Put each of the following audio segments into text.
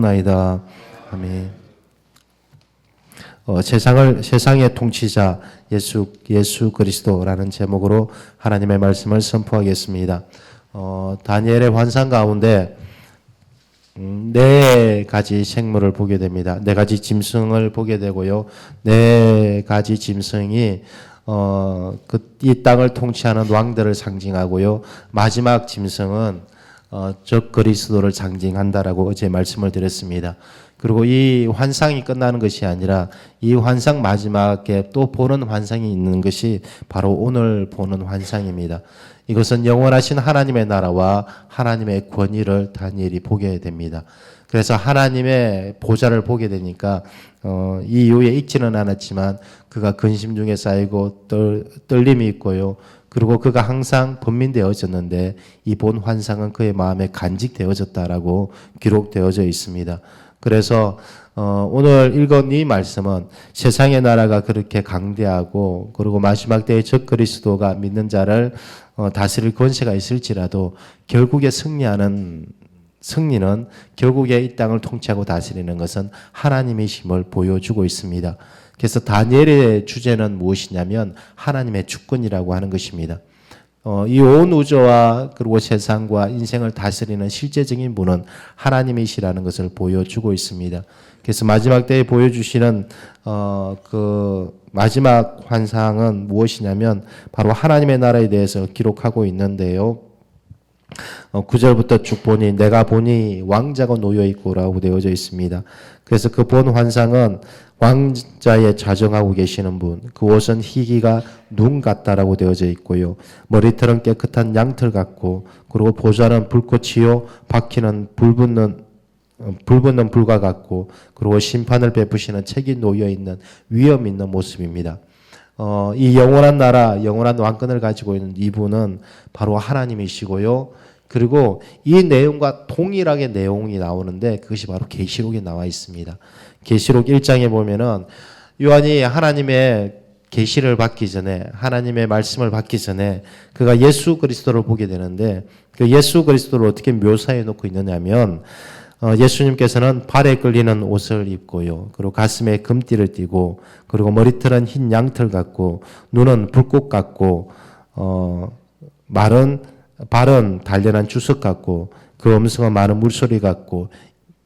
기도하옵나이다. 아멘. 어, 세상을 세상의 통치자 예수 예수 그리스도라는 제목으로 하나님의 말씀을 선포하겠습니다. 어, 다니엘의 환상 가운데 음, 네 가지 생물을 보게 됩니다. 네 가지 짐승을 보게 되고요. 네 가지 짐승이 어, 그, 이 땅을 통치하는 왕들을 상징하고요. 마지막 짐승은 어, 적 그리스도를 상징한다라고 어제 말씀을 드렸습니다. 그리고 이 환상이 끝나는 것이 아니라 이 환상 마지막에 또 보는 환상이 있는 것이 바로 오늘 보는 환상입니다. 이것은 영원하신 하나님의 나라와 하나님의 권위를 다니엘이 보게 됩니다. 그래서 하나님의 보좌를 보게 되니까 어, 이 이후에 읽지는 않았지만 그가 근심 중에 쌓이고 떨, 떨림이 있고요. 그리고 그가 항상 번민되어졌는데 이 본 환상은 그의 마음에 간직되어졌다라고 기록되어져 있습니다. 그래서 어, 오늘 읽은 이 말씀은 세상의 나라가 그렇게 강대하고 그리고 마지막 때의 적 그리스도가 믿는 자를 어, 다스릴 권세가 있을지라도 결국에 승리하는 승리는 결국에 이 땅을 통치하고 다스리는 것은 하나님이심을 보여주고 있습니다. 그래서 다니엘의 주제는 무엇이냐면 하나님의 주권이라고 하는 것입니다. 어, 이 온 우주와 그리고 세상과 인생을 다스리는 실제적인 분은 하나님이시라는 것을 보여주고 있습니다. 그래서 마지막 때에 보여주시는 어, 그 마지막 환상은 무엇이냐면 바로 하나님의 나라에 대해서 기록하고 있는데요. 어, 9절부터 쭉 보니 내가 보니 왕자가 놓여 있고라고 되어져 있습니다. 그래서 그 본 환상은 왕자의 자정하고 계시는 분, 그 옷은 희기가 눈 같다라고 되어져 있고요. 머리털은 깨끗한 양털 같고, 그리고 보좌는 불꽃이요, 바퀴는 불 붙는 어, 불 붙는 불과 같고, 그리고 심판을 베푸시는 책이 놓여 있는 위험 있는 모습입니다. 어, 이 영원한 나라, 영원한 왕권을 가지고 있는 이분은 바로 하나님이시고요. 그리고 이 내용과 동일하게 내용이 나오는데 그것이 바로 계시록에 나와 있습니다. 계시록 1장에 보면은 요한이 하나님의 계시를 받기 전에 하나님의 말씀을 받기 전에 그가 예수 그리스도를 보게 되는데 그 예수 그리스도를 어떻게 묘사해 놓고 있느냐면 어, 예수님께서는 발에 끌리는 옷을 입고요. 그리고 가슴에 금띠를 띠고 그리고 머리털은 흰 양털 같고 눈은 불꽃 같고 어, 말은 발은 단련한 주석 같고 그 음성은 많은 물소리 같고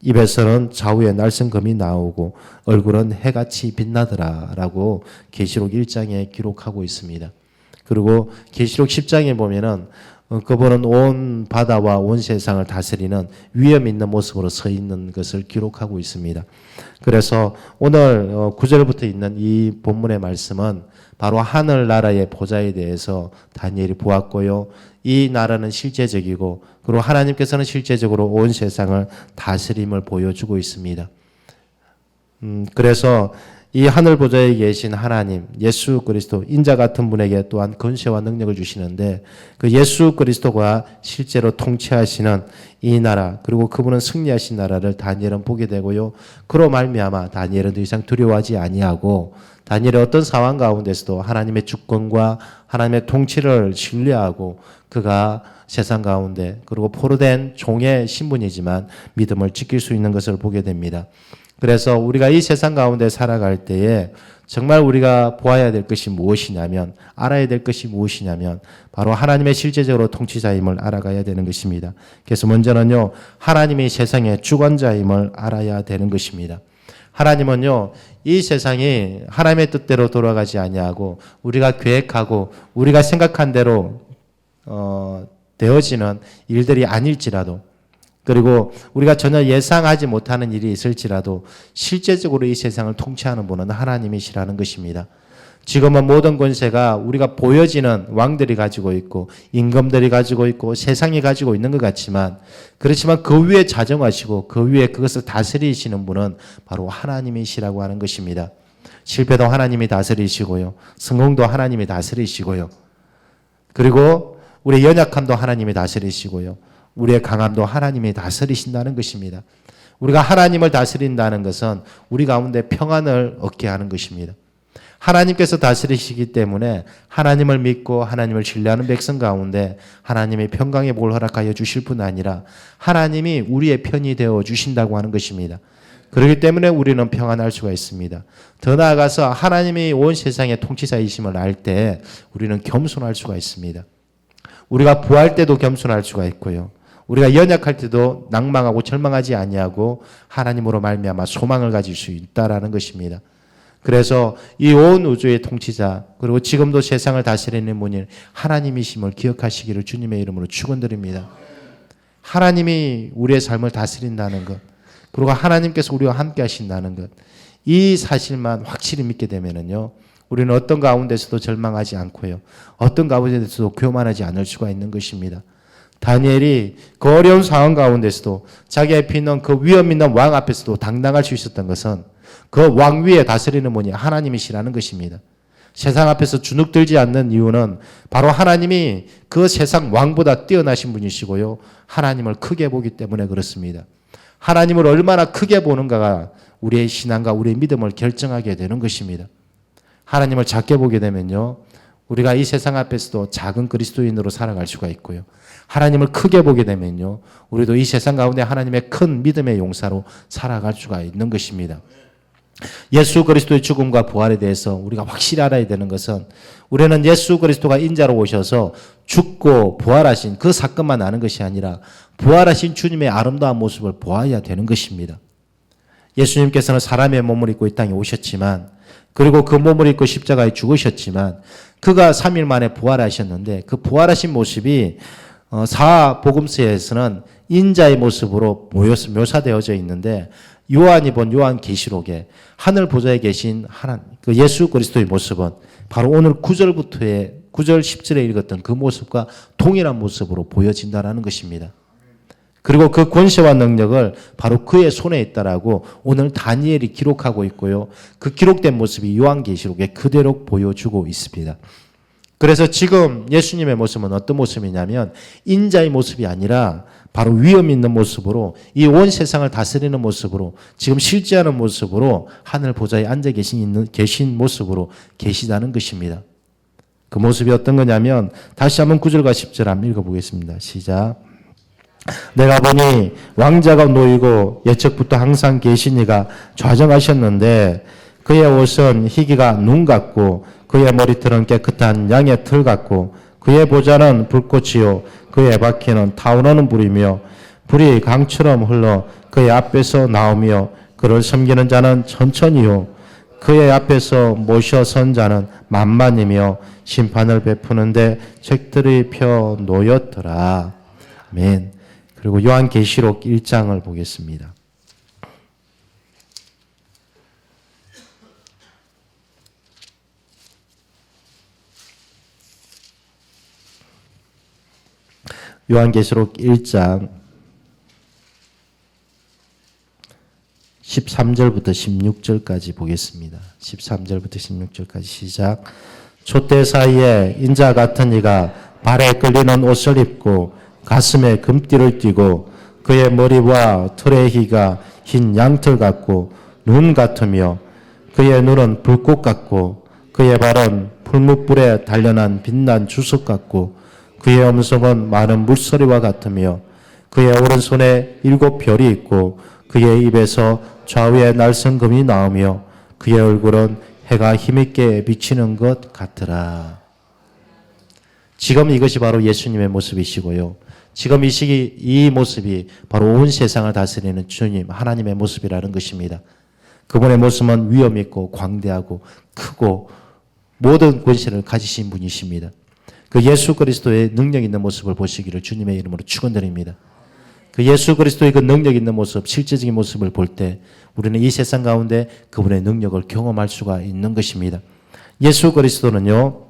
입에서는 좌우에 날성금이 나오고 얼굴은 해같이 빛나더라라고 계시록 1장에 기록하고 있습니다. 그리고 계시록 10장에 보면은 어, 그분은 온 바다와 온 세상을 다스리는 위험 있는 모습으로 서 있는 것을 기록하고 있습니다. 그래서 오늘 9절부터 어, 있는 이 본문의 말씀은 바로 하늘 나라의 보좌에 대해서 다니엘이 보았고요. 이 나라는 실제적이고 그리고 하나님께서는 실제적으로 온 세상을 다스림을 보여주고 있습니다. 음, 그래서 이 하늘 보좌에 계신 하나님, 예수 그리스도, 인자 같은 분에게 또한 권세와 능력을 주시는데 그 예수 그리스도가 실제로 통치하시는 이 나라, 그리고 그분은 승리하신 나라를 다니엘은 보게 되고요. 그로 말미암아 다니엘은 더 이상 두려워하지 아니하고 다니엘의 어떤 상황 가운데서도 하나님의 주권과 하나님의 통치를 신뢰하고 그가 세상 가운데 그리고 포로된 종의 신분이지만 믿음을 지킬 수 있는 것을 보게 됩니다. 그래서 우리가 이 세상 가운데 살아갈 때에 정말 우리가 보아야 될 것이 무엇이냐면 알아야 될 것이 무엇이냐면 바로 하나님의 실제적으로 통치자임을 알아가야 되는 것입니다. 그래서 먼저는요 하나님이 세상의 주관자임을 알아야 되는 것입니다. 하나님은요 이 세상이 하나님의 뜻대로 돌아가지 아니하고 우리가 계획하고 우리가 생각한 대로 어, 되어지는 일들이 아닐지라도 그리고 우리가 전혀 예상하지 못하는 일이 있을지라도 실제적으로 이 세상을 통치하는 분은 하나님이시라는 것입니다. 지금은 모든 권세가 우리가 보여지는 왕들이 가지고 있고 임금들이 가지고 있고 세상이 가지고 있는 것 같지만 그렇지만 그 위에 자정하시고 그 위에 그것을 다스리시는 분은 바로 하나님이시라고 하는 것입니다. 실패도 하나님이 다스리시고요. 성공도 하나님이 다스리시고요. 그리고 우리 연약함도 하나님이 다스리시고요. 우리의 강함도 하나님이 다스리신다는 것입니다. 우리가 하나님을 다스린다는 것은 우리 가운데 평안을 얻게 하는 것입니다. 하나님께서 다스리시기 때문에 하나님을 믿고 하나님을 신뢰하는 백성 가운데 하나님의 평강의 복을 허락하여 주실 뿐 아니라 하나님이 우리의 편이 되어 주신다고 하는 것입니다. 그렇기 때문에 우리는 평안할 수가 있습니다. 더 나아가서 하나님이 온 세상의 통치자이심을 알 때 우리는 겸손할 수가 있습니다. 우리가 부할 때도 겸손할 수가 있고요. 우리가 연약할 때도 낭망하고 절망하지 아니하고 하나님으로 말미암아 소망을 가질 수 있다라는 것입니다. 그래서 이 온 우주의 통치자 그리고 지금도 세상을 다스리는 분인 하나님이심을 기억하시기를 주님의 이름으로 축원드립니다. 하나님이 우리의 삶을 다스린다는 것 그리고 하나님께서 우리와 함께 하신다는 것 이 사실만 확실히 믿게 되면은요. 우리는 어떤 가운데서도 절망하지 않고요. 어떤 가운데서도 교만하지 않을 수가 있는 것입니다. 다니엘이 그 어려운 상황 가운데서도 자기 앞에 있는 그 위험 있는 왕 앞에서도 당당할 수 있었던 것은 그 왕 위에 다스리는 분이 하나님이시라는 것입니다. 세상 앞에서 주눅들지 않는 이유는 바로 하나님이 그 세상 왕보다 뛰어나신 분이시고요. 하나님을 크게 보기 때문에 그렇습니다. 하나님을 얼마나 크게 보는가가 우리의 신앙과 우리의 믿음을 결정하게 되는 것입니다. 하나님을 작게 보게 되면요. 우리가 이 세상 앞에서도 작은 그리스도인으로 살아갈 수가 있고요. 하나님을 크게 보게 되면요. 우리도 이 세상 가운데 하나님의 큰 믿음의 용사로 살아갈 수가 있는 것입니다. 예수 그리스도의 죽음과 부활에 대해서 우리가 확실히 알아야 되는 것은 우리는 예수 그리스도가 인자로 오셔서 죽고 부활하신 그 사건만 아는 것이 아니라 부활하신 주님의 아름다운 모습을 보아야 되는 것입니다. 예수님께서는 사람의 몸을 입고 이 땅에 오셨지만 그리고 그 몸을 입고 십자가에 죽으셨지만 그가 3일 만에 부활하셨는데 그 부활하신 모습이 어, 사복음서에서는 인자의 모습으로 묘사되어져 있는데 요한이 본 요한 계시록에 하늘 보좌에 계신 하나 그 예수 그리스도의 모습은 바로 오늘 9절부터의 9절 10절에 읽었던 그 모습과 동일한 모습으로 보여진다라는 것입니다. 그리고 그 권세와 능력을 바로 그의 손에 있다라고 오늘 다니엘이 기록하고 있고요. 그 기록된 모습이 요한계시록에 그대로 보여주고 있습니다. 그래서 지금 예수님의 모습은 어떤 모습이냐면 인자의 모습이 아니라 바로 위험 있는 모습으로 이 온 세상을 다스리는 모습으로 지금 실제하는 모습으로 하늘 보좌에 앉아 계신 있는 계신 모습으로 계시다는 것입니다. 그 모습이 어떤 거냐면 다시 한번 9절과 10절 한번 읽어 보겠습니다. 시작. 내가 보니 왕자가 놓이고 예측부터 항상 계신 이가 좌정하셨는데 그의 옷은 희기가 눈 같고 그의 머리털은 깨끗한 양의 털 같고 그의 보좌는 불꽃이요 그의 바퀴는 타오르는 불이며 불이 강처럼 흘러 그의 앞에서 나오며 그를 섬기는 자는 천천히요 그의 앞에서 모셔 선 자는 만만이며 심판을 베푸는데 책들이 펴 놓였더라. 아멘. 그리고 요한계시록 1장을 보겠습니다. 요한계시록 1장 13절부터 16절까지 보겠습니다. 13절부터 16절까지 시작. 촛대 사이에 인자 같은 이가 발에 끌리는 옷을 입고 가슴에 금띠를 띠고 그의 머리와 희가 흰 양털 같고 눈 같으며 그의 눈은 불꽃 같고 그의 발은 풀무불에 단련한 빛난 주석 같고 그의 음성은 많은 물소리와 같으며 그의 오른손에 일곱 별이 있고 그의 입에서 좌우에 날성금이 나오며 그의 얼굴은 해가 힘있게 비치는 것 같더라. 지금 이것이 바로 예수님의 모습이시고요. 지금 이 시기 이 모습이 바로 온 세상을 다스리는 주님 하나님의 모습이라는 것입니다. 그분의 모습은 위험 있고 광대하고 크고 모든 권세를 가지신 분이십니다. 그 예수 그리스도의 능력 있는 모습을 보시기를 주님의 이름으로 축원드립니다. 그 예수 그리스도의 그 능력 있는 모습, 실제적인 모습을 볼 때 우리는 이 세상 가운데 그분의 능력을 경험할 수가 있는 것입니다. 예수 그리스도는요,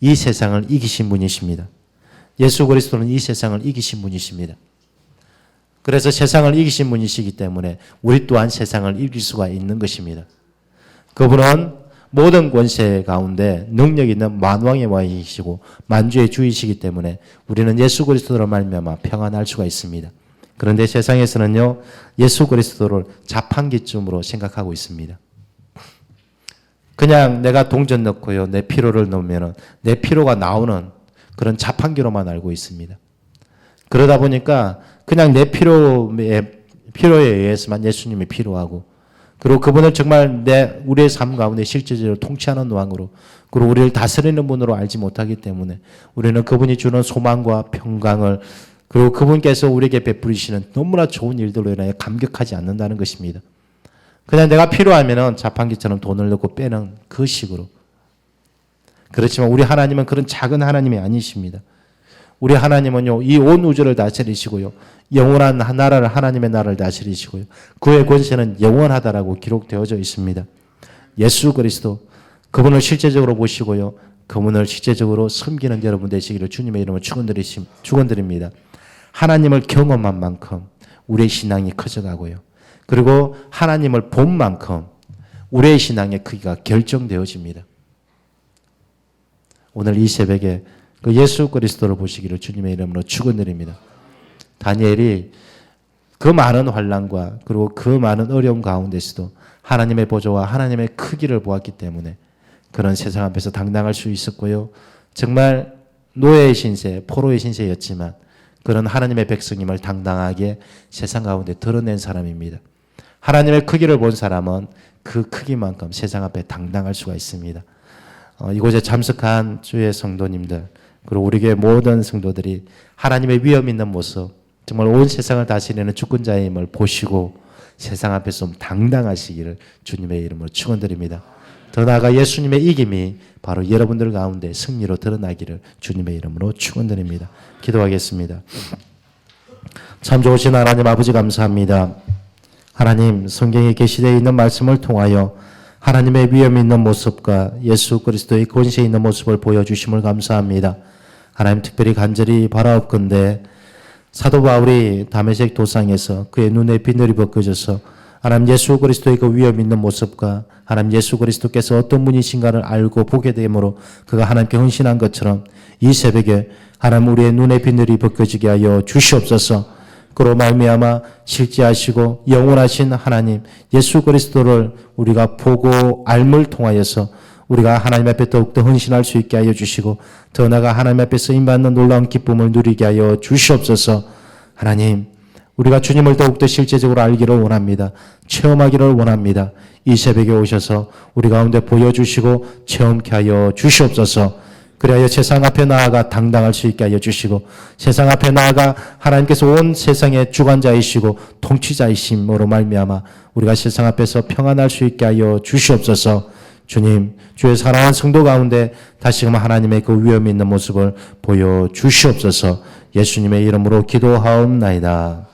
이 세상을 이기신 분이십니다. 예수 그리스도는 이 세상을 이기신 분이십니다. 그래서 세상을 이기신 분이시기 때문에 우리 또한 세상을 이길 수가 있는 것입니다. 그분은 모든 권세 가운데 능력 있는 만왕의 왕이시고 만주의 주이시기 때문에 우리는 예수 그리스도로 말미암아 평안할 수가 있습니다. 그런데 세상에서는요 예수 그리스도를 자판기쯤으로 생각하고 있습니다. 그냥 내가 동전 넣고요. 내 피로를 넣으면은 내 피로가 나오는 그런 자판기로만 알고 있습니다. 그러다 보니까 그냥 내 피로에 피로에 의해서만 예수님이 필요하고 그리고 그분을 정말 내 우리의 삶 가운데 실제적으로 통치하는 왕으로 그리고 우리를 다스리는 분으로 알지 못하기 때문에 우리는 그분이 주는 소망과 평강을 그리고 그분께서 우리에게 베풀으시는 너무나 좋은 일들로 인하여 감격하지 않는다는 것입니다. 그냥 내가 필요하면은 자판기처럼 돈을 넣고 빼는 그 식으로. 그렇지만 우리 하나님은 그런 작은 하나님이 아니십니다. 우리 하나님은요, 이 온 우주를 다스리시고요, 영원한 나라를, 하나님의 나라를 다스리시고요, 그의 권세는 영원하다라고 기록되어져 있습니다. 예수 그리스도, 그분을 실제적으로 보시고요, 그분을 실제적으로 섬기는 여러분 되시기를 주님의 이름으로 축원드립니다. 하나님을 경험한 만큼 우리의 신앙이 커져가고요. 그리고 하나님을 본 만큼 우리의 신앙의 크기가 결정되어집니다. 오늘 이 새벽에 그 예수 그리스도를 보시기를 주님의 이름으로 축원드립니다. 다니엘이 그 많은 환란과 그리고 그 많은 어려움 가운데서도 하나님의 보조와 하나님의 크기를 보았기 때문에 그런 세상 앞에서 당당할 수 있었고요. 정말 노예의 신세, 포로의 신세였지만 그런 하나님의 백성임을 당당하게 세상 가운데 드러낸 사람입니다. 하나님의 크기를 본 사람은 그 크기만큼 세상 앞에 당당할 수가 있습니다. 어, 이곳에 참석한 주의 성도님들 그리고 우리 교회 모든 성도들이 하나님의 위험 있는 모습 정말 온 세상을 다스리는 주권자의 힘을 보시고 세상 앞에서 좀 당당하시기를 주님의 이름으로 축원드립니다. 더 나아가 예수님의 이김이 바로 여러분들 가운데 승리로 드러나기를 주님의 이름으로 축원드립니다. 기도하겠습니다. 참 좋으신 하나님 아버지 감사합니다. 하나님 성경에 계시되어 있는 말씀을 통하여 하나님의 위엄 있는 모습과 예수 그리스도의 권세 있는 모습을 보여주심을 감사합니다. 하나님 특별히 간절히 바라옵건대 사도 바울이 다메섹 도상에서 그의 눈에 비늘이 벗겨져서 하나님 예수 그리스도의 그 위엄 있는 모습과 하나님 예수 그리스도께서 어떤 분이신가를 알고 보게 되므로 그가 하나님께 헌신한 것처럼 이 새벽에 하나님 우리의 눈에 비늘이 벗겨지게 하여 주시옵소서. 그로 말미암아 실제하시고 영원하신 하나님 예수 그리스도를 우리가 보고 알물 통하여서 우리가 하나님 앞에 더욱더 헌신할 수 있게 하여 주시고 더 나아가 하나님 앞에 쓰임 받는 놀라운 기쁨을 누리게 하여 주시옵소서. 하나님 우리가 주님을 더욱더 실제적으로 알기를 원합니다. 체험하기를 원합니다. 이 새벽에 오셔서 우리 가운데 보여주시고 체험케 하여 주시옵소서. 그리하여 세상 앞에 나아가 당당할 수 있게 하여 주시고 세상 앞에 나아가 하나님께서 온 세상의 주관자이시고 통치자이심으로 말미암아 우리가 세상 앞에서 평안할 수 있게 하여 주시옵소서. 주님, 주의 사랑하는 성도 가운데 다시금 하나님의 그 위엄 있는 모습을 보여 주시옵소서. 예수님의 이름으로 기도하옵나이다.